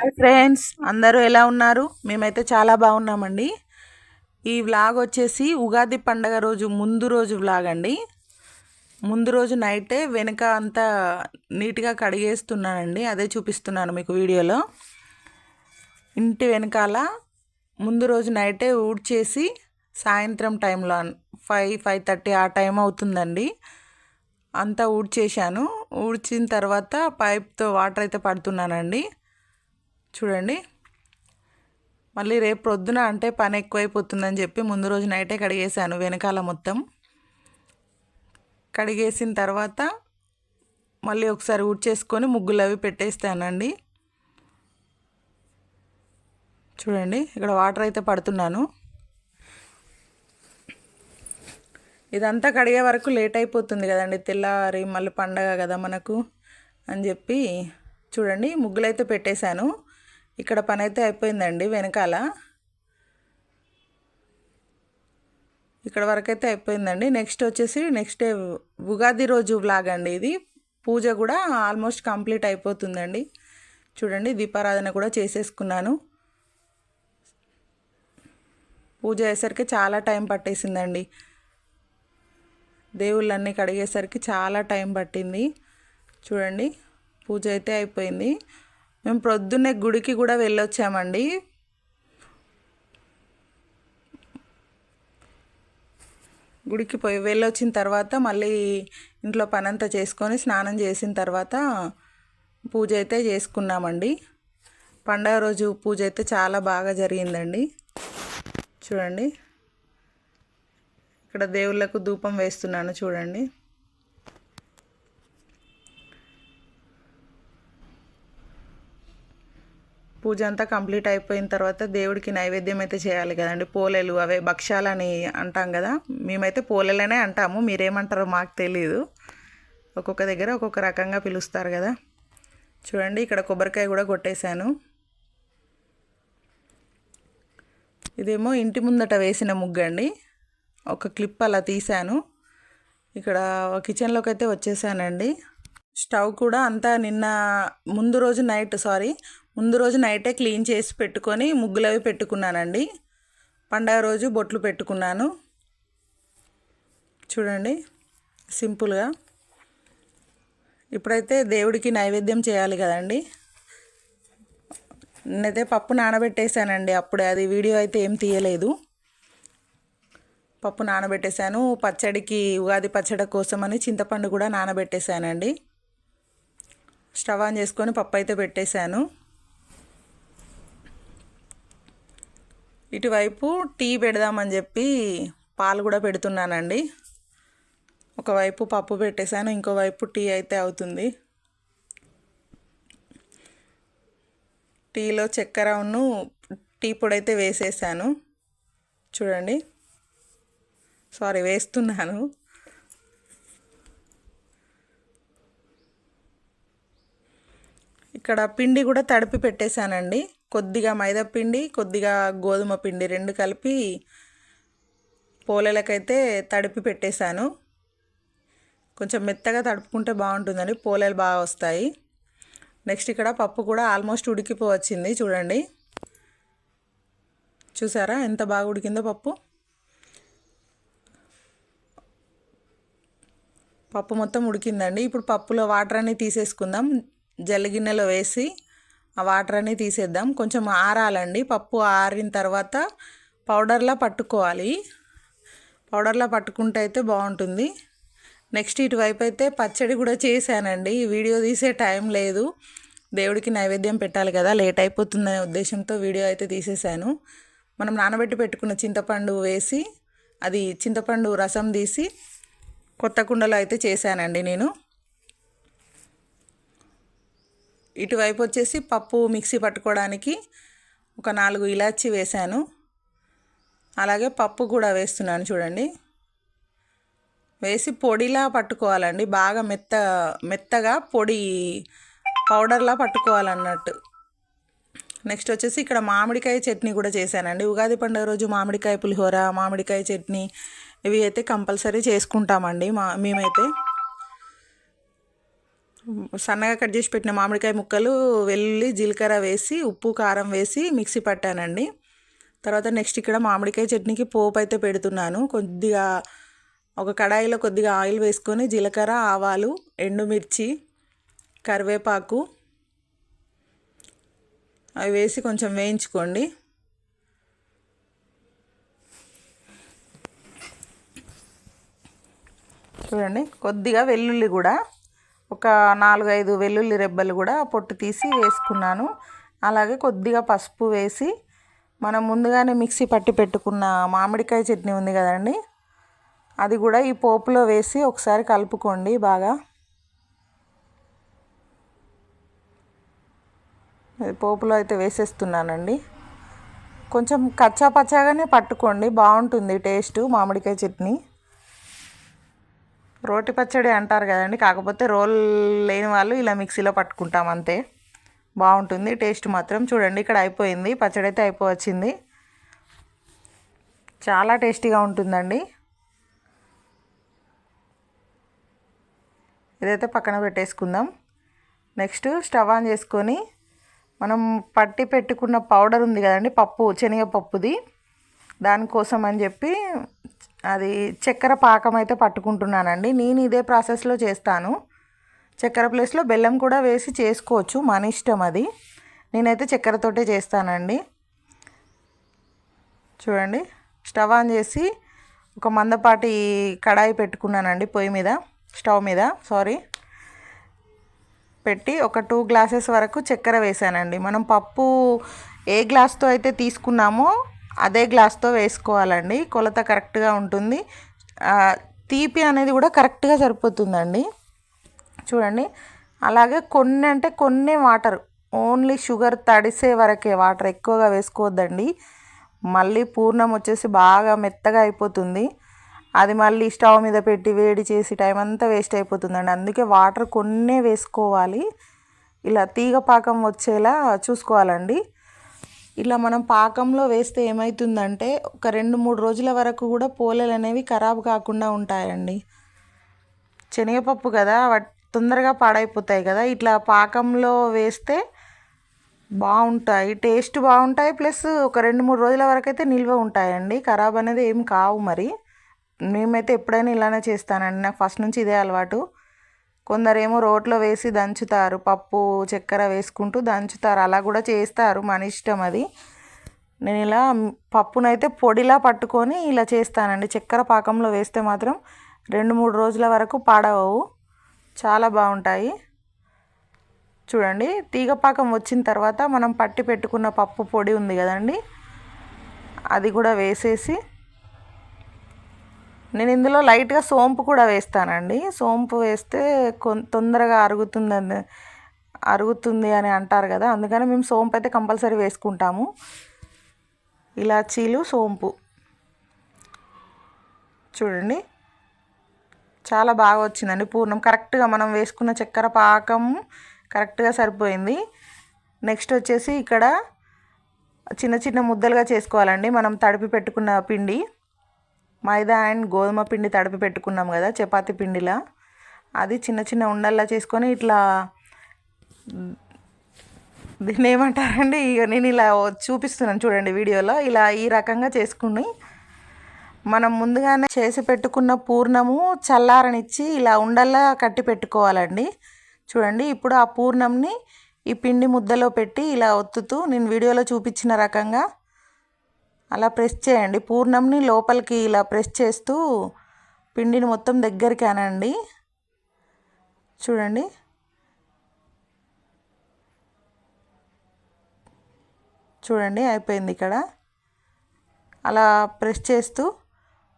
Hi friends అందరూ ఎలా ఉన్నారు? మేమైతే చాలా బాగున్నామండి. ఈ వ్లాగ్ వచ్చేసి ఉగాది పండగ రోజు ముందు రోజు వ్లాగ్ అండి. ముందు రోజు నైటే వెనక అంతా నీట్గా కడిగేస్తున్నానండి. అదే చూపిస్తున్నాను మీకు వీడియోలో. ఇంటి వెనకాల ముందు రోజు నైటే ఊడ్చేసి సాయంత్రం టైంలో ఫైవ్ ఫైవ్ థర్టీ ఆ టైం అవుతుందండి. అంతా ఊడ్చేసాను ఊడ్చిన తర్వాత పైప్తో వాటర్ అయితే పడుతున్నానండి. చూడండి. మళ్ళీ రేపు ప్రొద్దున అంటే పని ఎక్కువైపోతుందని చెప్పి ముందు రోజు నైటే కడిగేసాను వెనకాల మొత్తం. కడిగేసిన తర్వాత మళ్ళీ ఒకసారి ఊడ్చేసుకొని ముగ్గులు అవి పెట్టేస్తానండి. చూడండి ఇక్కడ వాటర్ అయితే పడుతున్నాను. ఇదంతా కడిగే వరకు లేట్ అయిపోతుంది కదండి తెల్లారి మళ్ళీ పండగ కదా మనకు అని చెప్పి చూడండి ముగ్గులు అయితే పెట్టేశాను. ఇక్కడ పని అయితే అయిపోయిందండి వెనకాల. ఇక్కడ వరకు అయితే అయిపోయిందండి. నెక్స్ట్ వచ్చేసి నెక్స్ట్ డే ఉగాది రోజు వ్లాగ్ అండి ఇది. పూజ కూడా ఆల్మోస్ట్ కంప్లీట్ అయిపోతుందండి. చూడండి దీపారాధన కూడా చేసేసుకున్నాను. పూజ అయ్యేసరికి చాలా టైం పట్టేసిందండి. దేవుళ్ళన్నీ కడిగేసరికి చాలా టైం పట్టింది. చూడండి పూజ అయితే అయిపోయింది. మేము ప్రొద్దున్నే గుడికి కూడా వెళ్ళొచ్చామండి. గుడికి పోయి వెళ్ళొచ్చిన తర్వాత మళ్ళీ ఇంట్లో పనంతా చేసుకొని స్నానం చేసిన తర్వాత పూజ అయితే చేసుకున్నామండి. పండగ రోజు పూజ అయితే చాలా బాగా జరిగిందండి. చూడండి. ఇక్కడ దేవుళ్ళకు ధూపం వేస్తున్నాను చూడండి. పూజ అంతా కంప్లీట్ అయిపోయిన తర్వాత దేవుడికి నైవేద్యం అయితే చేయాలి కదండి. పోలేలు అవే భక్ష్యాలని అంటాం కదా. మేమైతే పోలేలనే అంటాము. మీరేమంటారో మాకు తెలియదు ఒక్కొక్క దగ్గర ఒక్కొక్క రకంగా పిలుస్తారు కదా. చూడండి ఇక్కడ కొబ్బరికాయ కూడా కొట్టేశాను. ఇదేమో ఇంటి ముందట వేసిన ముగ్గు అండి. ఒక క్లిప్ అలా తీశాను. ఇక్కడ కిచెన్లోకి అయితే వచ్చేసానండి. స్టవ్ కూడా అంతా నిన్న ముందు రోజు నైట్ సారీ ముందు రోజు నైటే క్లీన్ చేసి పెట్టుకొని ముగ్గులు అవి పెట్టుకున్నానండి. పండగ రోజు బొట్లు పెట్టుకున్నాను. చూడండి సింపుల్గా. ఇప్పుడైతే దేవుడికి నైవేద్యం చేయాలి కదండి. నేనైతే పప్పు నానబెట్టేశానండి అప్పుడే అది వీడియో అయితే ఏం తీయలేదు. పప్పు నానబెట్టేశాను పచ్చడికి ఉగాది పచ్చడి కోసమని చింతపండు కూడా నానబెట్టేశానండి. స్టవ్ ఆన్ చేసుకొని పప్పు అయితే పెట్టేశాను. ఇటువైపు టీ పెడదామని చెప్పి పాలు కూడా పెడుతున్నానండి. ఒకవైపు పప్పు పెట్టేశాను ఇంకోవైపు టీ అయితే అవుతుంది. టీలో చక్కెర ఉన్ను టీ పొడి అయితే వేసేసాను. చూడండి. సారీ వేస్తున్నాను. ఇక్కడ పిండి కూడా తడిపి పెట్టేశానండి. కొద్దిగా మైదా పిండి కొద్దిగా గోధుమ పిండి రెండు కలిపి పోలేలకైతే తడిపి పెట్టేశాను. కొంచెం మెత్తగా తడుపుకుంటే బాగుంటుందండి పోలేలు బాగా వస్తాయి. నెక్స్ట్ ఇక్కడ పప్పు కూడా ఆల్మోస్ట్ ఉడికిపోవచ్చింది చూడండి. చూసారా ఎంత బాగా ఉడికిందో పప్పు? పప్పు మొత్తం ఉడికిందండి. ఇప్పుడు పప్పులో వాటర్ అన్నీ తీసేసుకుందాం. జల్లిగిన్నెలో వేసి ఆ వాటర్ అన్నీ తీసేద్దాం. కొంచెం ఆరాలండి. పప్పు ఆరిన తర్వాత పౌడర్లా పట్టుకోవాలి. పౌడర్లా పట్టుకుంటే అయితే బాగుంటుంది. నెక్స్ట్ ఇటువైపు అయితే పచ్చడి కూడా చేశానండి. వీడియో తీసే టైం లేదు. దేవుడికి నైవేద్యం పెట్టాలి కదా. లేట్ అయిపోతుందనే ఉద్దేశంతో వీడియో అయితే తీసేశాను. మనం నానబెట్టి పెట్టుకున్న చింతపండు వేసి అది చింతపండు రసం తీసి కొత్త కుండలో అయితే చేశానండి నేను. ఇటువైపు వచ్చేసి పప్పు మిక్సీ పట్టుకోవడానికి ఒక నాలుగు ఇలాచి వేశాను. అలాగే పప్పు కూడా వేస్తున్నాను చూడండి. వేసి పొడిలా పట్టుకోవాలండి. బాగా మెత్త మెత్తగా పొడి పౌడర్లా పట్టుకోవాలన్నట్టు. నెక్స్ట్ వచ్చేసి ఇక్కడ మామిడికాయ చట్నీ కూడా చేశానండి. ఉగాది పండుగ రోజు మామిడికాయ పులిహోర మామిడికాయ చట్నీ ఇవి అయితే కంపల్సరీ చేసుకుంటామండి మా మేమైతే. సన్నగా కట్ చేసి పెట్టిన మామిడికాయ ముక్కలు వెల్లుల్లి జీలకర్ర వేసి ఉప్పు కారం వేసి మిక్సీ పట్టానండి. తర్వాత నెక్స్ట్ ఇక్కడ మామిడికాయ చట్నీకి పోపు అయితే పెడుతున్నాను. కొద్దిగా ఒక కడాయిలో కొద్దిగా ఆయిల్ వేసుకొని జీలకర్ర ఆవాలు ఎండుమిర్చి కరివేపాకు అవి వేసి కొంచెం వేయించుకోండి. చూడండి కొద్దిగా వెల్లుల్లి కూడా ఒక నాలుగైదు వెల్లుల్లి రెబ్బలు కూడా పొట్టు తీసి వేసుకున్నాను. అలాగే కొద్దిగా పసుపు వేసి మనం ముందుగానే మిక్సీ పట్టి పెట్టుకున్న మామిడికాయ చట్నీ ఉంది కదండి అది కూడా ఈ పోపులో వేసి ఒకసారి కలుపుకోండి బాగా. పోపులో అయితే వేసేస్తున్నానండి. కొంచెం కచ్చా పచ్చాగానే పట్టుకోండి బాగుంటుంది టేస్ట్ మామిడికాయ చట్నీ. రోటి పచ్చడి అంటారు కదండి. కాకపోతే రోల్ లేని వాళ్ళు ఇలా మిక్సీలో పట్టుకుంటాం అంతే. బాగుంటుంది టేస్ట్ మాత్రం. చూడండి ఇక్కడ అయిపోయింది. పచ్చడి అయితే అయిపోవచ్చింది. చాలా టేస్టీగా ఉంటుందండి. ఇదైతే పక్కన పెట్టేసుకుందాం. నెక్స్ట్ స్టవ్ ఆన్ చేసుకొని మనం పట్టి పెట్టుకున్న పౌడర్ ఉంది కదండి పప్పు శనగపప్పుది. దానికోసం అని చెప్పి అది చక్కెర పాకం అయితే పట్టుకుంటున్నానండి. నేను ఇదే ప్రాసెస్లో చేస్తాను. చక్కెర ప్లేస్లో బెల్లం కూడా వేసి చేసుకోవచ్చు మన ఇష్టం అది. నేనైతే చక్కెరతోటే చేస్తానండి. చూడండి స్టవ్ ఆన్ చేసి ఒక మందపాటి కడాయి పెట్టుకున్నానండి పొయ్యి మీద స్టవ్ మీద సారీ పెట్టి ఒక టూ గ్లాసెస్ వరకు చక్కెర వేసానండి. మనం పప్పు ఏ గ్లాస్తో అయితే తీసుకున్నామో అదే గ్లాస్తో వేసుకోవాలండి. కొలత కరెక్ట్గా ఉంటుంది. తీపి అనేది కూడా కరెక్ట్గా సరిపోతుందండి. చూడండి. అలాగే కొన్ని అంటే కొన్ని వాటర్ ఓన్లీ షుగర్ తడిసే వరకే వాటర్ ఎక్కువగా వేసుకోవద్దండి. మళ్ళీ పూర్ణం వచ్చేసి బాగా మెత్తగా అయిపోతుంది. అది మళ్ళీ స్టవ్ మీద పెట్టి వేడి చేసి టైం అంతా వేస్ట్ అయిపోతుందండి. అందుకే వాటర్ కొన్నే వేసుకోవాలి. ఇలా తీగ పాకం వచ్చేలా చూసుకోవాలండి. ఇలా మనం పాకంలో వేస్తే ఏమవుతుందంటే ఒక రెండు మూడు రోజుల వరకు కూడా పోలేలు అనేవి ఖరాబ్ కాకుండా ఉంటాయండి. శనగపప్పు కదా తొందరగా పాడైపోతాయి కదా. ఇట్లా పాకంలో వేస్తే బాగుంటాయి టేస్ట్ బాగుంటాయి ప్లస్ ఒక రెండు మూడు రోజుల వరకు అయితే నిల్వ ఉంటాయండి. ఖరాబ్ అనేది ఏం కావు మరి. మేమైతే ఎప్పుడైనా ఇలానే చేస్తానండి. నాకు ఫస్ట్ నుంచి ఇదే అలవాటు. కొందరేమో రోట్లో వేసి దంచుతారు పప్పు చక్కెర వేసుకుంటూ దంచుతారు. అలా కూడా చేస్తారు మన ఇష్టం అది. నేను ఇలా పప్పునైతే పొడిలా పట్టుకొని ఇలా చేస్తానండి. చక్కెర పాకంలో వేస్తే మాత్రం రెండు మూడు రోజుల వరకు పాడవవు. చాలా బాగుంటాయి. చూడండి తీగ పాకం వచ్చిన తర్వాత మనం పట్టి పెట్టుకున్న పప్పు పొడి ఉంది కదండి. అది కూడా వేసేసి నేను ఇందులో లైట్గా సోంపు కూడా వేస్తానండి. సోంపు వేస్తే తొందరగా అరుగుతుందని అరుగుతుంది అని అంటారు కదా అందుకని మేము సోంపు అయితే కంపల్సరీ వేసుకుంటాము. ఇలాచీలు సోంపు. చూడండి. చాలా బాగా వచ్చిందండి పూర్ణం. కరెక్ట్గా మనం వేసుకున్న చక్కెర పాకం కరెక్ట్గా సరిపోయింది. నెక్స్ట్ వచ్చేసి ఇక్కడ చిన్న చిన్న ముద్దలుగా చేసుకోవాలండి. మనం తడిపి పెట్టుకున్న పిండి. మైదా అండ్ గోధుమ పిండి తడిపి పెట్టుకున్నాం కదా చపాతి పిండిలా. అది చిన్న చిన్న ఉండల్లా చేసుకొని ఇట్లా దీన్ని ఏమంటారండి ఇక నేను ఇలా చూపిస్తున్నాను చూడండి వీడియోలో. ఇలా ఈ రకంగా చేసుకుని మనం ముందుగానే చేసి పెట్టుకున్న పూర్ణము చల్లారనిచ్చి ఇలా ఉండల్లా కట్టి పెట్టుకోవాలండి. చూడండి ఇప్పుడు ఆ పూర్ణంని ఈ పిండి ముద్దలో పెట్టి ఇలా ఒత్తుతూ నేను వీడియోలో చూపించిన రకంగా అలా ప్రెస్ చేయండి. పూర్ణంని లోపలికి ఇలా ప్రెస్ చేస్తూ పిండిని మొత్తం దగ్గరికి అనండి. చూడండి. చూడండి అయిపోయింది ఇక్కడ. అలా ప్రెస్ చేస్తూ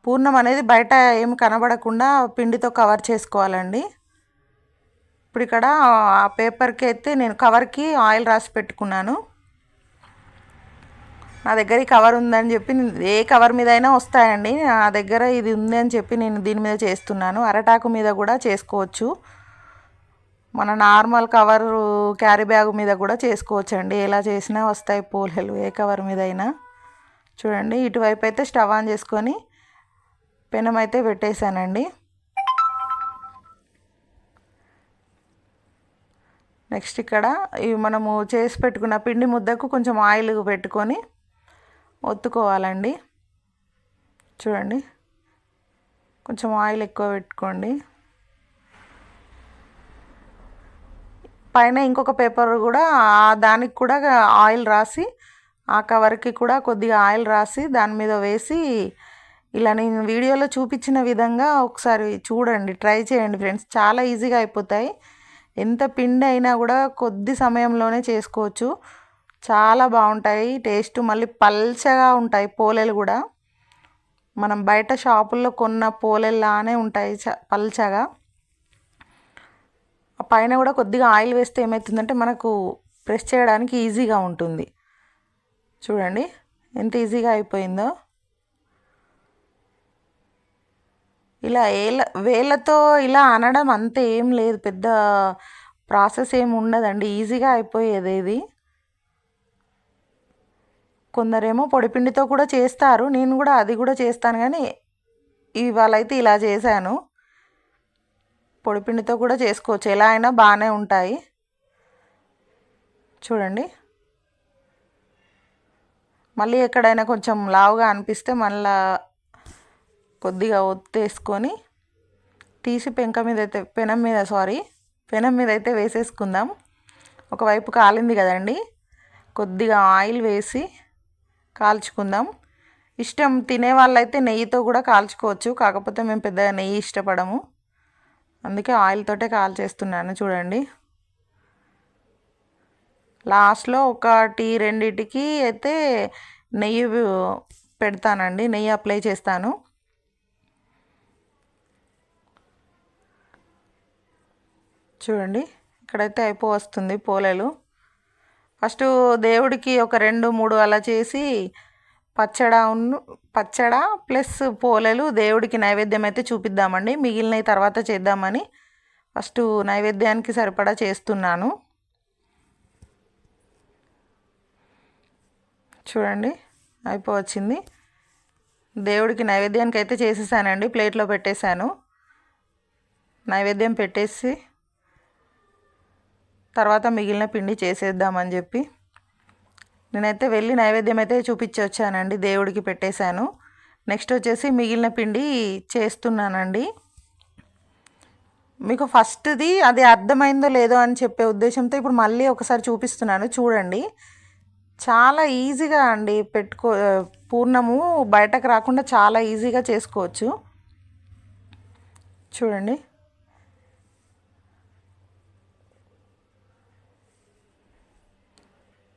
పూర్ణం అనేది బయట ఏం కనబడకుండా పిండితో కవర్ చేసుకోవాలండి. ఇప్పుడు ఇక్కడ ఆ పేపర్కి అయితే నేను కవర్కి ఆయిల్ రాసి పెట్టుకున్నాను. నా దగ్గర ఈ కవర్ ఉందని చెప్పి ఏ కవర్ మీద అయినా వస్తాయండి. నా దగ్గర ఇది ఉంది అని చెప్పి నేను దీని మీద చేస్తున్నాను. అరటాకు మీద కూడా చేసుకోవచ్చు. మన నార్మల్ కవర్ క్యారీ బ్యాగ్ మీద కూడా చేసుకోవచ్చు అండి ఎలా చేసినా వస్తాయి పోలేలు ఏ కవర్ మీద అయినా చూడండి ఇటువైపు అయితే స్టవ్ ఆన్ చేసుకొని పెనం అయితే పెట్టేశానండి. నెక్స్ట్ ఇక్కడ ఇవి మనము చేసి పెట్టుకున్న పిండి ముద్దకు కొంచెం ఆయిల్ పెట్టుకొని ఒత్తుకోవాలండి. చూడండి. కొంచెం ఆయిల్ ఎక్కువ పెట్టుకోండి. పైన ఇంకొక పేపర్ కూడా దానికి కూడా ఆయిల్ రాసి ఆ కవర్కి కూడా కొద్దిగా ఆయిల్ రాసి దాని మీద వేసి ఇలా నేను వీడియోలో చూపించిన విధంగా ఒకసారి చూడండి ట్రై చేయండి ఫ్రెండ్స్. చాలా ఈజీగా అయిపోతాయి. ఎంత పిండి అయినా కూడా కొద్ది సమయంలోనే చేసుకోవచ్చు. చాలా బాగుంటాయి. టేస్ట్ మళ్ళీ పల్చగా ఉంటాయి పోలేలు కూడా. మనం బయట షాపుల్లో కొన్న పోలేలానే ఉంటాయి చ పల్చగా. పైన కూడా కొద్దిగా ఆయిల్ వేస్తే ఏమవుతుందంటే మనకు ప్రెస్ చేయడానికి ఈజీగా ఉంటుంది. చూడండి ఎంత ఈజీగా అయిపోయిందో. ఇలా ఏల వేళ్ళతో ఇలా అనడం అంత ఏం లేదు. పెద్ద ప్రాసెస్ ఏమి ఉండదండి. ఈజీగా అయిపోయేది ఇది. కొందరేమో పొడిపిండితో కూడా చేస్తారు. నేను కూడా అది కూడా చేస్తాను కానీ ఇవాళ అయితే ఇలా చేశాను. పొడిపిండితో కూడా చేసుకోవచ్చు. ఎలా అయినా బాగానే ఉంటాయి. చూడండి. మళ్ళీ ఎక్కడైనా కొంచెం లావుగా అనిపిస్తే మళ్ళా కొద్దిగా ఒత్తేసుకొని తీసి పెంక మీద అయితే పెనం మీద సారీ పెనం మీద అయితే వేసేసుకుందాం. ఒకవైపు కాలింది కదండి. కొద్దిగా ఆయిల్ వేసి కాల్చుకుందాం. ఇష్టం తినే వాళ్ళైతే నెయ్యితో కూడా కాల్చుకోవచ్చు. కాకపోతే మేము పెద్దగా నెయ్యి ఇష్టపడము. అందుకే ఆయిల్తోటే కాల్ చేస్తున్నాను చూడండి. లాస్ట్లో ఒకటి రెండిటికి అయితే నెయ్యి పెడతానండి. నెయ్యి అప్లై చేస్తాను. చూడండి. ఇక్కడైతే అయిపో వస్తుంది పోలేలు. ఫస్ట్ దేవుడికి ఒక రెండు మూడు అలా చేసి పచ్చడా ఉన్ను పచ్చడ ప్లస్ పోలేలు దేవుడికి నైవేద్యం అయితే చూపిద్దామండి. మిగిలినవి తర్వాత చేద్దామని ఫస్ట్ నైవేద్యానికి సరిపడా చేస్తున్నాను. చూడండి అయిపోవచ్చింది. దేవుడికి నైవేద్యానికి అయితే చేసేసానండి ప్లేట్లో పెట్టేశాను. నైవేద్యం పెట్టేసి తర్వాత మిగిలిన పిండి చేసేద్దామని చెప్పి. నేనైతే వెళ్ళి నైవేద్యం అయితే చూపించి వచ్చానండి దేవుడికి పెట్టేశాను. నెక్స్ట్ వచ్చేసి మిగిలిన పిండి చేస్తున్నానండి. మీకు ఫస్ట్ది అది అర్థమైందో లేదో అని చెప్పే ఉద్దేశంతో ఇప్పుడు మళ్ళీ ఒకసారి చూపిస్తున్నాను చూడండి. చాలా ఈజీగా అండి పెట్టుకో పూర్ణము బయటకు రాకుండా చాలా ఈజీగా చేసుకోవచ్చు. చూడండి.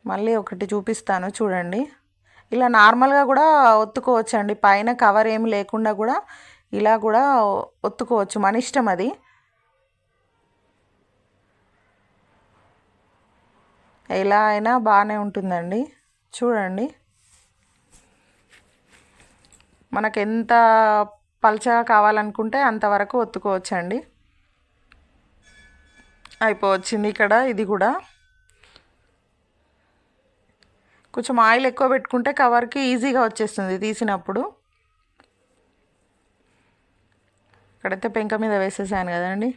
మళ్ళీ ఒకటి చూపిస్తాను చూడండి. ఇలా నార్మల్గా కూడా ఒత్తుకోవచ్చండి. పైన కవర్ ఏమి లేకుండా కూడా ఇలా కూడా ఒత్తుకోవచ్చు. మన ఇష్టం అది. ఎలా అయినా బాగానే ఉంటుందండి. చూడండి. మనకు ఎంత పల్చగా కావాలనుకుంటే అంతవరకు ఒత్తుకోవచ్చండి. అయిపోవచ్చింది ఇక్కడ ఇది కూడా. కొంచెం ఆయిల్ ఎక్కువ పెట్టుకుంటే కవర్కి ఈజీగా వచ్చేస్తుంది తీసినప్పుడు. ఇక్కడైతే పెంక మీద వేసేసాను కదండి.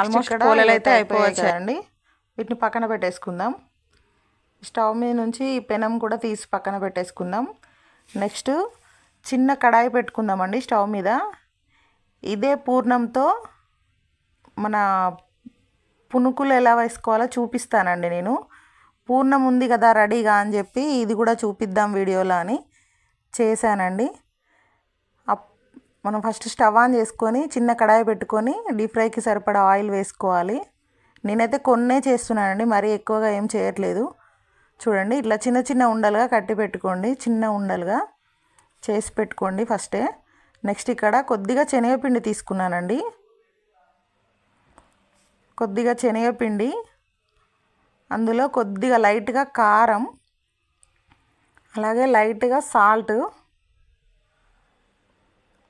ఆల్మోస్ట్ కూలలు అయితే అయిపోవచ్చాయండి వీటిని పక్కన పెట్టేసుకుందాం. స్టవ్ మీద నుంచి పెనం కూడా తీసి పక్కన పెట్టేసుకుందాం. నెక్స్ట్ చిన్న కడాయి పెట్టుకుందామండి స్టవ్ మీద. ఇదే పూర్ణంతో మన పునుకులు ఎలా వేసుకోవాలో చూపిస్తానండి నేను. పూర్ణం ఉంది కదా రెడీగా అని చెప్పి ఇది కూడా చూపిద్దాం వీడియోలో అని చేశానండి. మనం ఫస్ట్ స్టవ్ ఆన్ చేసుకొని చిన్న కడాయి పెట్టుకొని డీప్ ఫ్రైకి సరిపడా ఆయిల్ వేసుకోవాలి. నేనైతే కొన్నే చేస్తున్నానండి మరీ ఎక్కువగా ఏం చేయట్లేదు. చూడండి ఇట్లా చిన్న చిన్న ఉండలుగా కట్టి పెట్టుకోండి చిన్న ఉండలుగా చేసి పెట్టుకోండి ఫస్టే. నెక్స్ట్ ఇక్కడ కొద్దిగా శనగపిండి తీసుకున్నానండి. కొద్దిగా శనగపిండి అందులో కొద్దిగా లైట్గా కారం అలాగే లైట్గా సాల్ట్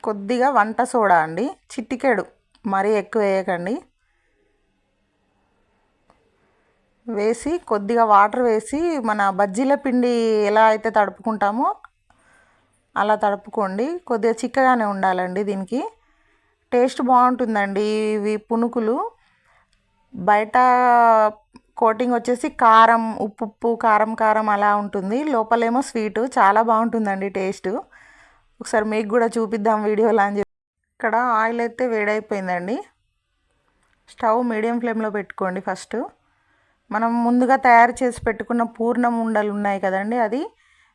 కొద్దిగా వంట సోడా అండి. చిట్టికెడు మరీ ఎక్కువ వేయకండి. వేసి కొద్దిగా వాటర్ వేసి మన బజ్జీల పిండి ఎలా అయితే తడుపుకుంటామో అలా తడుపుకోండి. కొద్దిగా చిక్కగానే ఉండాలండి దీనికి. టేస్ట్ బాగుంటుందండి ఇవి పునుకులు. బయట కోటింగ్ వచ్చేసి కారం ఉప్పు ఉప్పు కారం కారం అలా ఉంటుంది. లోపలేమో స్వీటు. చాలా బాగుంటుందండి టేస్ట్. ఒకసారి మీకు కూడా చూపిద్దాం వీడియోలో అని చెప్పి. ఇక్కడ ఆయిల్ అయితే వేడైపోయిందండి. స్టవ్ మీడియం ఫ్లేమ్లో పెట్టుకోండి ఫస్ట్. మనం ముందుగా తయారు చేసి పెట్టుకున్న పూర్ణం ఉండలు ఉన్నాయి కదండి అది.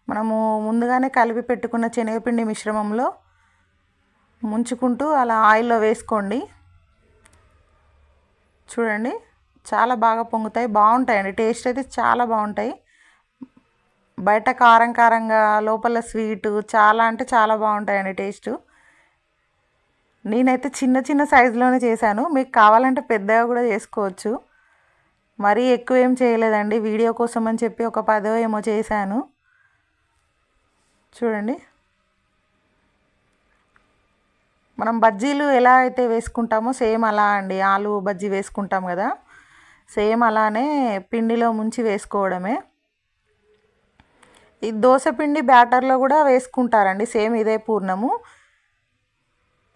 మనము ముందుగానే కలిపి పెట్టుకున్న శనగపిండి మిశ్రమంలో ముంచుకుంటూ అలా ఆయిల్లో వేసుకోండి. చూడండి చాలా బాగా పొంగుతాయి. బాగుంటాయండి. టేస్ట్ అయితే చాలా బాగుంటాయి. బయట కారం కారంగా లోపల స్వీటు చాలా అంటే చాలా బాగుంటాయండి టేస్ట్. నేనైతే చిన్న చిన్న సైజులోనే చేశాను. మీకు కావాలంటే పెద్దగా కూడా చేసుకోవచ్చు. మరీ ఎక్కువ ఏం చేయలేదండి. వీడియో కోసం అని చెప్పి ఒక పదో ఏమో చేశాను. చూడండి. మనం బజ్జీలు ఎలా అయితే వేసుకుంటామో సేమ్ అలా అండి. ఆలు బజ్జీ వేసుకుంటాం కదా. సేమ్ అలానే పిండిలో ముంచి వేసుకోవడమే. ఈ దోశ పిండి బ్యాటర్లో కూడా వేసుకుంటారండి. సేమ్ ఇదే పూర్ణము.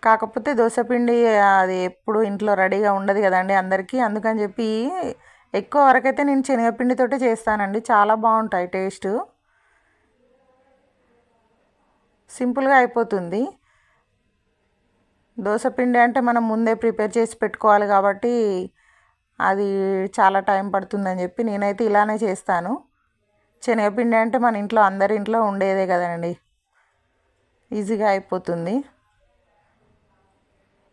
కాకపోతే దోశపిండి అది ఎప్పుడు ఇంట్లో రెడీగా ఉండదు కదండి అందరికీ. అందుకని చెప్పి ఎక్కువ వరకైతే నేను శనగపిండితోటే చేస్తానండి. చాలా బాగుంటాయి టేస్ట్. సింపుల్గా అయిపోతుంది. దోశపిండి అంటే మనం ముందే ప్రిపేర్ చేసి పెట్టుకోవాలి కాబట్టి అది చాలా టైం పడుతుందని చెప్పి నేనైతే ఇలానే చేస్తాను. శనగపిండి అంటే మన ఇంట్లో అందరి ఇంట్లో ఉండేదే కదండి. ఈజీగా అయిపోతుంది.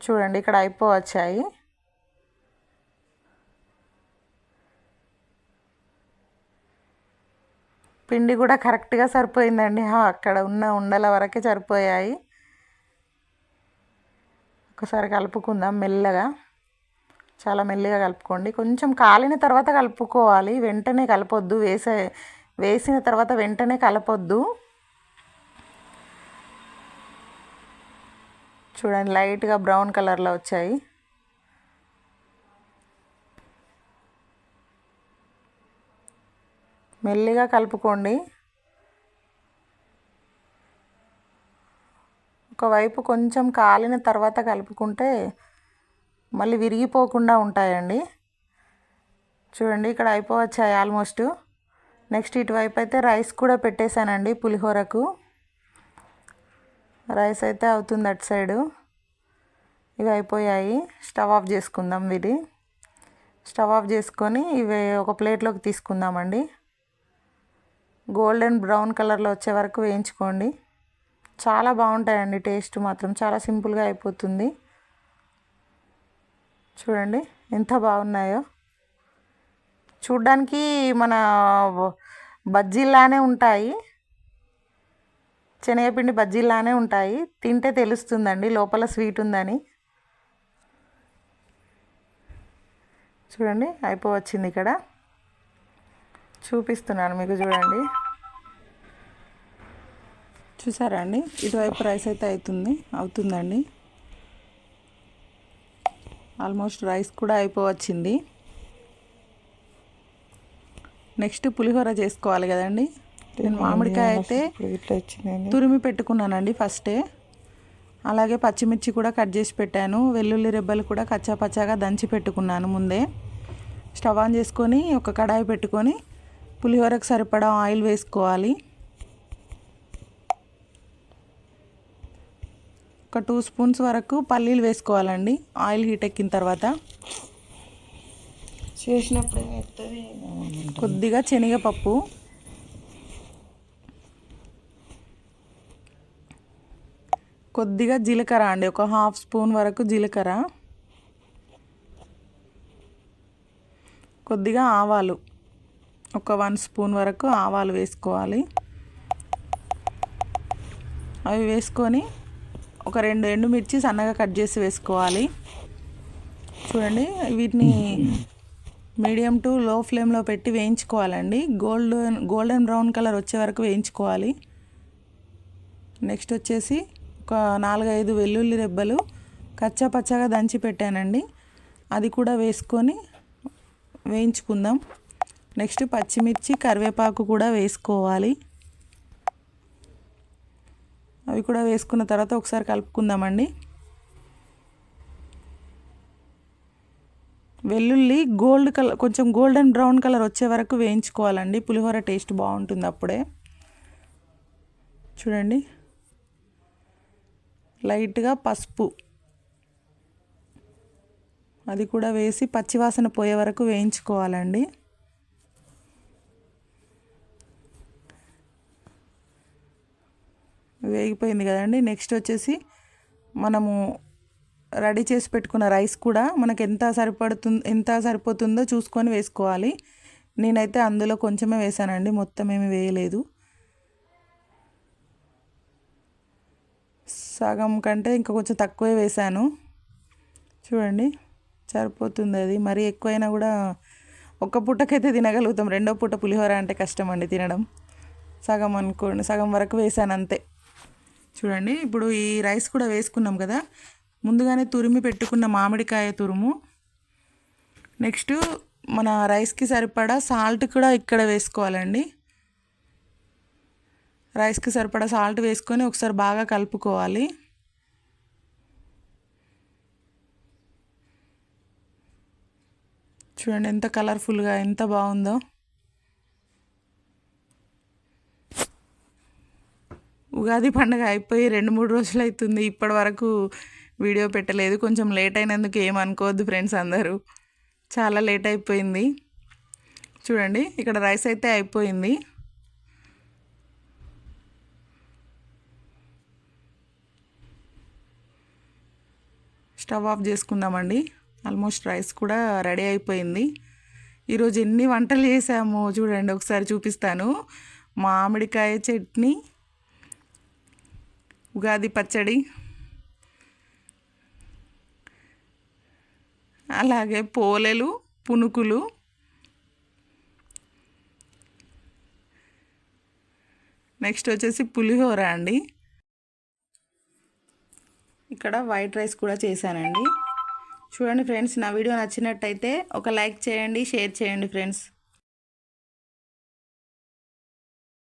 చూడండి ఇక్కడ అయిపోవచ్చాయి. పిండి కూడా కరెక్ట్గా సరిపోయిందండి. అక్కడ ఉన్న ఉండల వరకే సరిపోయాయి. ఒకసారి కలుపుకుందాం మెల్లగా. చాలా మెల్లిగా కలుపుకోండి. కొంచెం కాలిన తర్వాత కలుపుకోవాలి. వెంటనే కలపొద్దు. వేసే వేసిన తర్వాత వెంటనే కలపొద్దు. చూడండి లైట్గా బ్రౌన్ కలర్లో వచ్చాయి. మెల్లిగా కలుపుకోండి. ఒకవైపు కొంచెం కాలిన తర్వాత కలుపుకుంటే మళ్ళీ విరిగిపోకుండా ఉంటాయండి. చూడండి ఇక్కడ అయిపోవచ్చాయి ఆల్మోస్ట్. నెక్స్ట్ ఇటువైపు అయితే రైస్ కూడా పెట్టేశానండి పులిహోరకు. రైస్ అయితే అవుతుంది అటు సైడు. ఇవి అయిపోయాయి. స్టవ్ ఆఫ్ చేసుకుందాం ఇది స్టవ్ ఆఫ్ చేసుకొని ఇవి ఒక ప్లేట్లోకి తీసుకుందామండి. గోల్డెన్ బ్రౌన్ కలర్లో వచ్చే వరకు వేయించుకోండి. చాలా బాగుంటాయండి టేస్ట్ మాత్రం. చాలా సింపుల్గా అయిపోతుంది. చూడండి ఎంత బాగున్నాయో. చూడ్డానికి మన బజ్జీలానే ఉంటాయి. శనగపిండి బజ్జీలానే ఉంటాయి. తింటే తెలుస్తుందండి లోపల స్వీట్ ఉందని. చూడండి అయిపోవచ్చింది ఇక్కడ. చూపిస్తున్నాను మీకు చూడండి. చూసారా అండి? ఇటువైపు రైస్ అయితే అవుతుంది అవుతుందండి. ఆల్మోస్ట్ రైస్ కూడా అయిపోవచ్చింది. నెక్స్ట్ పులిహోర చేసుకోవాలి కదండి? నేను మామిడికాయ అయితే తురిమి పెట్టుకున్నానండి ఫస్టే. అలాగే పచ్చిమిర్చి కూడా కట్ చేసి పెట్టాను. వెల్లుల్లి రెబ్బలు కూడా కచ్చా పచ్చాగా దంచి పెట్టుకున్నాను ముందే. స్టవ్ ఆన్ చేసుకొని ఒక కడాయి పెట్టుకొని పులిహోరకు సరిపడా ఆయిల్ వేసుకోవాలి. ఒక టూ స్పూన్స్ వరకు పల్లీలు వేసుకోవాలండి. ఆయిల్ హీట్ ఎక్కిన తర్వాత. చేసినప్పుడు కొద్దిగా శనగపప్పు. కొద్దిగా జీలకర్ర అండి. ఒక హాఫ్ స్పూన్ వరకు జీలకర్ర. కొద్దిగా ఆవాలు. ఒక వన్ స్పూన్ వరకు ఆవాలు వేసుకోవాలి. అవి వేసుకొని ఒక రెండు ఎండుమిర్చి సన్నగా కట్ చేసి వేసుకోవాలి. చూడండి వీటిని మీడియం టు లో ఫ్లేమ్లో పెట్టి వేయించుకోవాలండి. గోల్డెన్ గోల్డెన్ బ్రౌన్ కలర్ వచ్చే వరకు వేయించుకోవాలి. నెక్స్ట్ వచ్చేసి ఒక నాలుగైదు వెల్లుల్లి రెబ్బలు కచ్చా పచ్చగా దంచి పెట్టానండి. అది కూడా వేసుకొని వేయించుకుందాం. నెక్స్ట్ పచ్చిమిర్చి కరివేపాకు కూడా వేసుకోవాలి. అవి కూడా వేసుకున్న తర్వాత ఒకసారి కలుపుకుందామండి. వెల్లుల్లి గోల్డ్ కలర్ కొంచెం గోల్డెన్ బ్రౌన్ కలర్ వచ్చే వరకు వేయించుకోవాలండి. పులిహోర టేస్ట్ బాగుంటుంది అప్పుడే. చూడండి. లైట్గా పసుపు. అది కూడా వేసి పచ్చివాసన పోయే వరకు వేయించుకోవాలండి. వేగిపోయింది కదండి. నెక్స్ట్ వచ్చేసి మనము రెడీ చేసి పెట్టుకున్న రైస్ కూడా మనకు ఎంత సరిపడుతుంది ఎంత సరిపోతుందో చూసుకొని వేసుకోవాలి. నేనైతే అందులో కొంచెమే వేసానండి. మొత్తం ఏమి వేయలేదు. సగం కంటే ఇంకా కొంచెం తక్కువే వేసాను. చూడండి సరిపోతుంది అది. మరీ ఎక్కువైనా కూడా ఒక్క పూటకైతే తినగలుగుతాం. రెండో పూట పులిహోర అంటే కష్టం అండి తినడం. సగం అనుకోండి సగం వరకు వేసాను అంతే. చూడండి ఇప్పుడు ఈ రైస్ కూడా వేసుకున్నాం కదా. ముందుగానే తురిమి పెట్టుకున్న మామిడికాయ తురుము. నెక్స్ట్ మన రైస్కి సరిపడా సాల్ట్ కూడా ఇక్కడ వేసుకోవాలండి. రైస్కి సరిపడా సాల్ట్ వేసుకొని ఒకసారి బాగా కలుపుకోవాలి. చూడండి ఎంత కలర్ఫుల్గా ఎంత బాగుందో. ఉగాది పండుగ అయిపోయి రెండు మూడు రోజులు అవుతుంది ఇప్పటి వరకు వీడియో పెట్టలేదు. కొంచెం లేట్ అయినందుకు ఏమనుకోవద్దు ఫ్రెండ్స్ అందరూ. చాలా లేట్ అయిపోయింది. చూడండి ఇక్కడ రైస్ అయితే అయిపోయింది. స్టవ్ ఆఫ్ చేసుకుందామండి. ఆల్మోస్ట్ రైస్ కూడా రెడీ అయిపోయింది. ఈరోజు ఎన్ని వంటలు చేసామో చూడండి ఒకసారి చూపిస్తాను. మామిడికాయ చట్నీ ఉగాది పచ్చడి. అలాగే పోలెలు పునుకులు. నెక్స్ట్ వచ్చేసి పులిహోర అండి. ఇక్కడ వైట్ రైస్ కూడా చేశానండి. చూడండి ఫ్రెండ్స్ నా వీడియో నచ్చినట్టయితే ఒక లైక్ చేయండి షేర్ చేయండి ఫ్రెండ్స్.